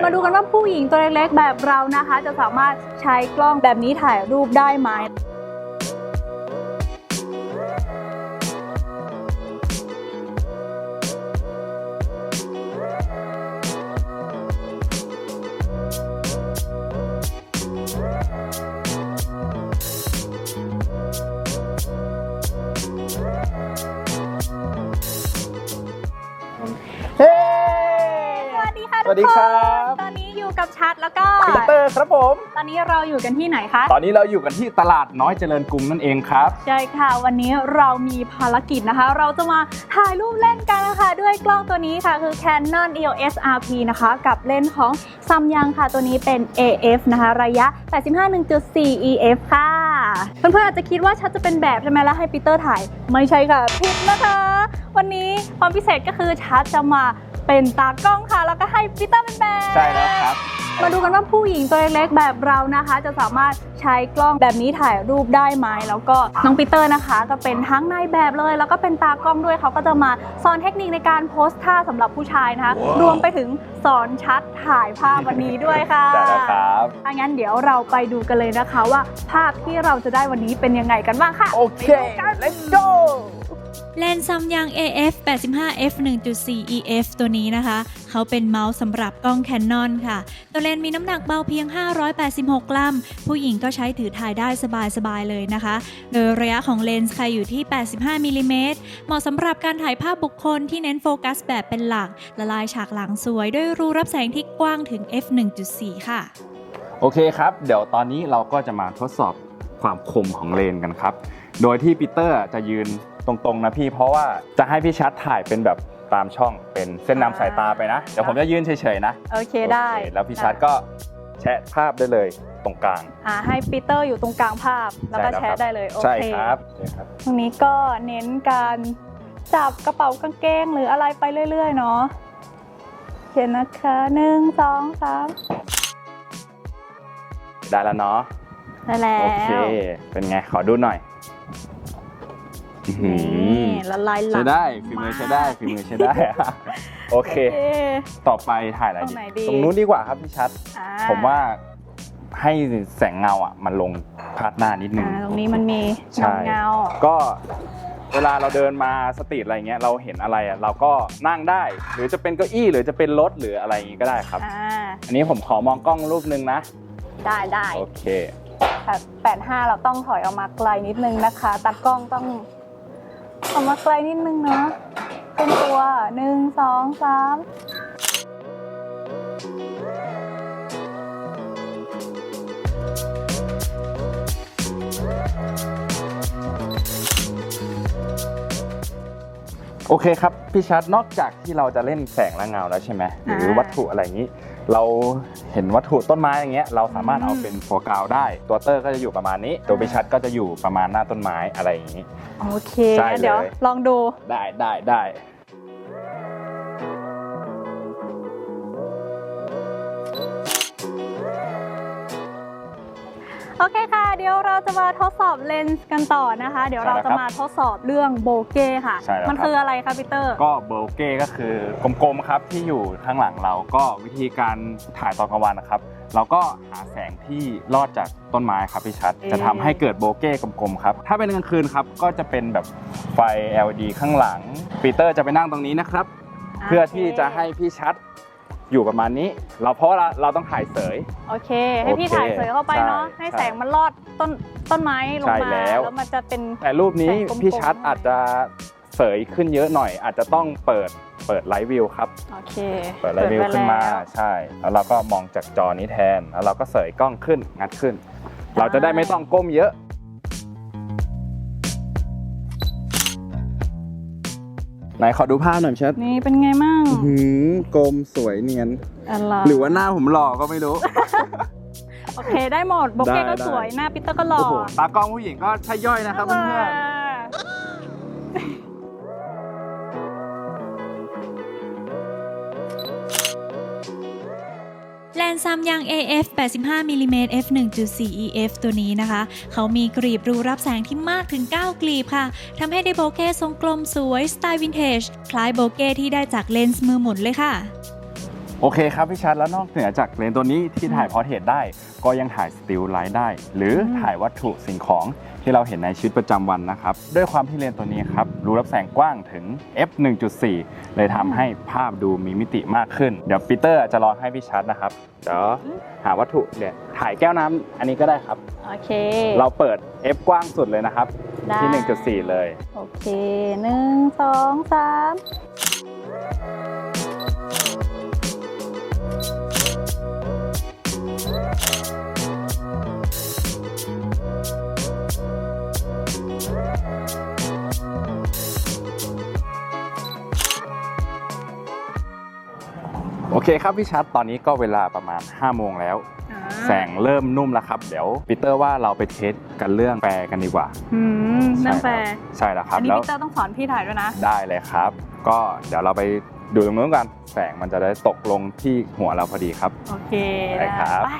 มาดูกันว่าผู้หญิงตัวเล็กๆแบบเรานะคะ จะสามารถใช้กล้องแบบนี้ถ่ายรูปได้ไหมเฮ้สวัสดีค่ะสวัสดีครับทุกนตอนนี้ อยู่กับชัดแล้วก็ปีเตอร์ครับผม ตอนนี้เราอยู่กันที่ไหนคะ ตอนนี้เราอยู่กันที่ตลาดน้อยเจริญกรุงนั่นเองครับ ใช่ค่ะ วันนี้เรามีภารกิจนะคะ เราจะมาถ่ายรูปเล่นกันนะคะ ด้วยกล้องตัวนี้ค่ะ คือ Canon EOS RP นะคะ กับเลนส์ของ Samyang ค่ะ ตัวนี้เป็น AF นะคะ ระยะ 85.1.4 EF ค่ะ เพื่อนๆอาจจะคิดว่าชัดจะเป็นแบบใช่ไหมแล้วให้ปีเตอร์ถ่าย ไม่ใช่ค่ะผิดนะคะ วันนี้ความพิเศษก็คือชัดจะมาเป็นตากล้องค่ะ แล้วก็ให้ปีเตอร์เป็นแบบ ใช่แล้วครับ มาดูกันว่าผู้หญิงตัวเล็กๆแบบเรานะคะ จะสามารถใช้กล้องแบบนี้ถ่ายรูปได้ไหมแล้วก็น้องปีเตอร์นะคะ ก็เป็นทั้งนายแบบเลย แล้วก็เป็นตากล้องด้วยเขาก็จะมาสอนเทคนิคในการโพสท่าสำหรับผู้ชายนะคะว้าวรวมไปถึงสอนชัดถ่ายภาพวันนี้ด้วยค่ะใช่แล้วครับถ้างั้นเดี๋ยวเราไปดูกันเลยนะคะว่าภาพที่เราจะได้วันนี้เป็นยังไงกันบ้างค่ะโอเค let's go เลนส์ซัมยัง AF 85 f 1.4 EF ตัวนี้นะคะ เขาเป็นเมาส์สำหรับกล้อง Canon ค่ะ ตัวเลนส์มีน้ำหนักเบาเพียง 586 กรัม ผู้หญิงก็ใช้ถือถ่ายได้สบาย ๆ เลยนะคะ โดยระยะของเลนส์ค่ะอยู่ที่ 85มิลลิเมตรเหมาะสำหรับการถ่ายภาพบุคคลที่เน้นโฟกัสแบบเป็นหลัก ละลายฉากหลังสวย ด้วยรูรับแสงที่กว้างถึง f 1.4 ค่ะ โอเคครับ เดี๋ยวตอนนี้เราก็จะมาทดสอบความคมของเลนกันครับ โดยที่ปีเตอร์จะยืน ตรงๆนะพี่เพราะว่าจะให้พี่ชัดถ่ายเป็นแบบตามช่องเป็นเส้นนำสายตาไปนะ เดี๋ยวผมจะยืนเฉยๆนะโอเคได้โอเคแล้วพี่ชัดก็แชะภาพได้เลยตรงกลางอ่าให้ปีเตอร์อยู่ตรงกลางภาพแล้วก็ใช่แชครับร์ได้เลยโอใช่เคครับใช่ครับตรงนี้ก็เน้นการจับกระเป๋ากางเกงหรืออะไรไปเรื่อย ๆ เนาะเขียนนะคะหนึ่งสองสามได้แล้วเนาะได้แล้โอเควเป็นไงขอดูหน่อยอื้อหื นี่อละลายหลังใช้ได้ฝีมือใช้ได้ฝีมือใช้ได้ โอเคโอเคต่อไปถ่ายอะไรตรงไหนดี ตรงนู้นดีกว่าครับพี่ชัด อ่าผมว่าให้แสงเงาอะ มันลงพาดหน้านิดนึง อ่าตรงนี้มันมีใช่ เงาเงาก็เวลาเราเดินมาสตรีทอะไรเงี้ยเราเห็นอะไรอะเราก็นั่งได้ หรือจะเป็นเก้าอี้หรือจะเป็นรถหรืออะไรอย่างงี้ก็ได้ครับอ่าอันนี้ผมขอมองกล้องรูปนึงนะ ได้ได้โอเคแต่แปดห้าเราต้องถอยออกมาไกลนิดนึงนะคะตากล้องต้อง ออกมาไกลนิดนึงเนาะเป็นตัวหนึ่งสองสามโอเคครับ พี่ชัดนอกจากที่เราจะเล่นแสงและเงาแล้วใช่ไหมหรือวัตถุอะไรอย่างนี้ เราเห็นวัตถุต้นไม้อย่างเงี้ยเราสามารถเอาเป็นโฟกัสได้ ตัวเตอร์ก็จะอยู่ประมาณนี้ ตัวพี่ชัดก็จะอยู่ประมาณหน้าต้นไม้อะไรอย่างนี้ โอเคใช่งั้นเดี๋ยวเลย ลองดู ได้ได้ได้ โอเคค่ะ เดี๋ยวเราจะมาทดสอบเลนส์กันต่อนะคะ เดี๋ยวเราจะมาทดสอบเรื่องโบเก้ค่ะ ใช่แล้วมันครับคืออะไรคะพีเตอร์ ก็โบเก้ก็คือกลมๆครับที่อยู่ข้างหลังเราก็วิธีการถ่ายตอนกลางวันนะครับ เราก็หาแสงที่รอดจากต้นไม้ครับพี่ชัด เอ๊ะ จะทำให้เกิดโบเก้กลมๆครับ ถ้าเป็นกลางคืนครับก็จะเป็นแบบไฟ LED ข้างหลังปีเตอร์จะไปนั่งตรงนี้นะครับ เพื่อที่จะให้พี่ชัด อยู่ประมาณนี้ เราเพราะว่าเราเราต้องถ่ายเสย โอเค ให้พี่โอเคถ่ายเสยเข้าไปเนาะใช่ให้แสงมันลอดต้นต้นไม้ลงใช่มาแล้ว แล้วมันจะเป็น แต่รูปนี้แสงกลมๆ พี่ชัดหน่อยอาจจะเสยขึ้นเยอะหน่อย อาจจะต้องเปิดเปิดไลท์วิวครับ โอเคเปิดไลท์วิวไขึ้นมาแล้ว ใช่ แล้วเราก็มองจากจอนี้แทน แล้วเราก็เสยกล้องขึ้นงัดขึ้น เราจะได้ไม่ต้องก้มเยอะ ไหนขอดูภาพหน่อยชัดนี่เป็นไงมั่งกลมสวยเนียน อะไรหรือว่าหน้าผมหล่อก็ไม่รู้ โอเคได้หมดโบเก้ได้ก็ได้ สวยหน้าปีเตอร์ก็หล่อ โอ้โหตากล้องผู้หญิงก็ใช่ย่อยนะครับเพื่อนเซัมยัง AF 85มิลลิเมตร f 1.4 EF ตัวนี้นะคะ เขามีกรีบรูรับแสงที่มากถึง 9 กลีบค่ะทำให้ได้โบเก้ทรงกลมสวยสไตล์วินเทจ คล้ายโบเก้ที่ได้จากเลนส์มือหมุนเลยค่ะ โอเคครับพี่ชัดแล้วนอกเหนือจากเลนส์ตัวนี้ที่ถ่ายพอร์เทรตได้ ก็ยังถ่ายสติลไลท์ได้ หรืออมถ่ายวัตถุสิ่งของที่เราเห็นในชีวิตประจำวันนะครับ ด้วยความที่เลนส์ตัวนี้ครับรูรับแสงกว้างถึง f 1.4เลยทำให้ภาพดูมีมิติมากขึ้น เดี๋ยวปีเตอร์จะลองให้พี่ชัดนะครับเดี๋ยวหาวัตถุเนี่ยถ่ายแก้วน้ำอันนี้ก็ได้ครับ โอเค เราเปิด f กว้างสุดเลยนะครับ ได้ ที่ 1.4 เลย โอเคหนึ่งสองสาม โอเคครับพี่ชัดตอนนี้ก็เวลาประมาณ 5 โมงแล้วอ่าแสงเริ่มนุ่มแล้วครับ เดี๋ยวปีเตอร์ว่าเราไปเทสกันเรื่องแปรกันดีกว่าอืมนั่งแฟร์ใช่แล้วครัอับนนี้แล้วพี่เตอร์ต้องสอนพี่ถ่ายด้วยนะ ได้เลยครับ ก็เดี๋ยวเราไปดูตรงนู้นกันแสงมันจะได้ตกลงที่หัวเราพอดีครับ โอเคได้ครับไป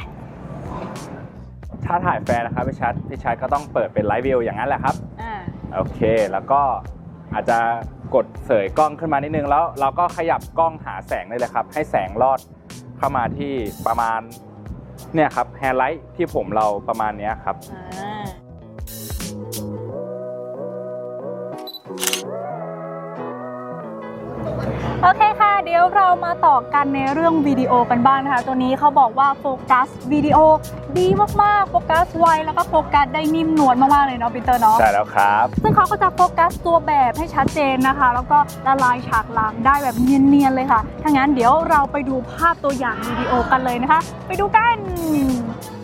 ถ้าถ่ายแฟร์นะครับพี่ชัดพี่ชัดก็ต้องเปิดเป็นไลฟ์วิวอย่างนั้นแหละครับอ่าโอเค แล้วก็อาจจะ กดเสยกล้องขึ้นมานิดนึงแล้วเราก็ขยับกล้องหาแสงได้เลยครับ ให้แสงลอดเข้ามาที่ประมาณเนี่ยครับแฮร์ไลท์ที่ผมเราประมาณเนี้ยครับ อ่าโอเคค่ะ เดี๋ยวเรามาต่อกันในเรื่องวิดีโอกันบ้างนะคะ ตัวนี้เขาบอกว่าโฟกัสวิดีโอดีมากๆโฟกัสไวแล้วก็โฟกัสได้นิ่มนวลมากๆเลยเนาะปีเตอร์เนาะใช่แล้วครับ ซึ่งเขาก็จะโฟกัสตัวแบบให้ชัดเจนนะคะ แล้วก็ละลายฉากหลังได้แบบเนียนๆเลยค่ะถ้างั้นเดี๋ยวเราไปดูภาพตัวอย่างวิดีโอกันเลยนะคะ ไปดูกันเป็น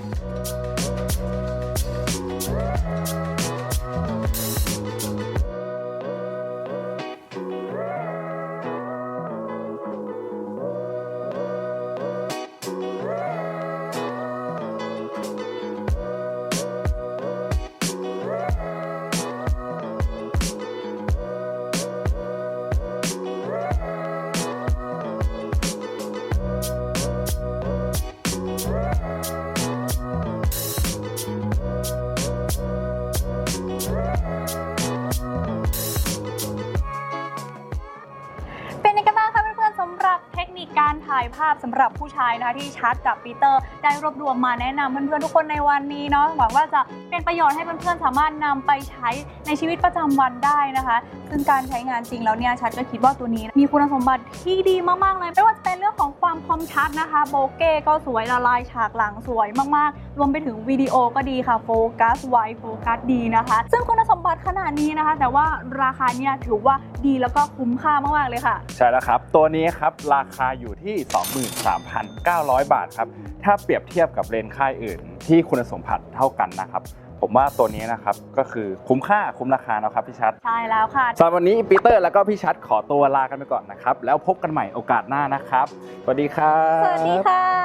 ายภาพสำหรับผู้ชายนะคะที่ชัดกับปีเตอร์ ได้รวบรวมมาแนะนำเพื่อนๆทุกคนในวันนี้เนาะหวังว่าจะเป็นประโยชน์ให้เพื่อนๆสามารถนำไปใช้ในชีวิตประจำวันได้นะคะ ซึ่งการใช้งานจริงแล้วเนี่ยชัดก็คิดว่าตัวนี้ มีคุณสมบัติที่ดีมากๆเลยไม่ว่าจะเป็นเรื่องของความคมชัดนะคะ โบเก้ก็สวยละลายฉากหลังสวยมากๆ รวมไปถึงวิดีโอก็ดีค่ะโฟกัสไวโฟกัสดีนะคะ ซึ่งคุณสมบัติขนาดนี้นะคะ แต่ว่าราคาเนี่ยถือว่าดีแล้วก็คุ้มค่ามากๆเลยค่ะ ใช่แล้วครับ ตัวนี้ครับราคาอยู่ที่23,900 บาทครับ ถ้าเปรียบเทียบกับเลนส์ค่ายอื่น ที่คุณสมบัติเท่ากันนะครับ ผมว่าตัวนี้นะครับก็คือคุ้มค่าคุ้มราคานะครับพี่ชัด ใช่แล้วค่ะสำหรับวันนี้ปีเตอร์แล้วก็พี่ชัดขอตัวลากันไปก่อนนะครับ แล้วพบกันใหม่โอกาสหน้านะครับ สวัสดีครับ สวัสดีค่ะ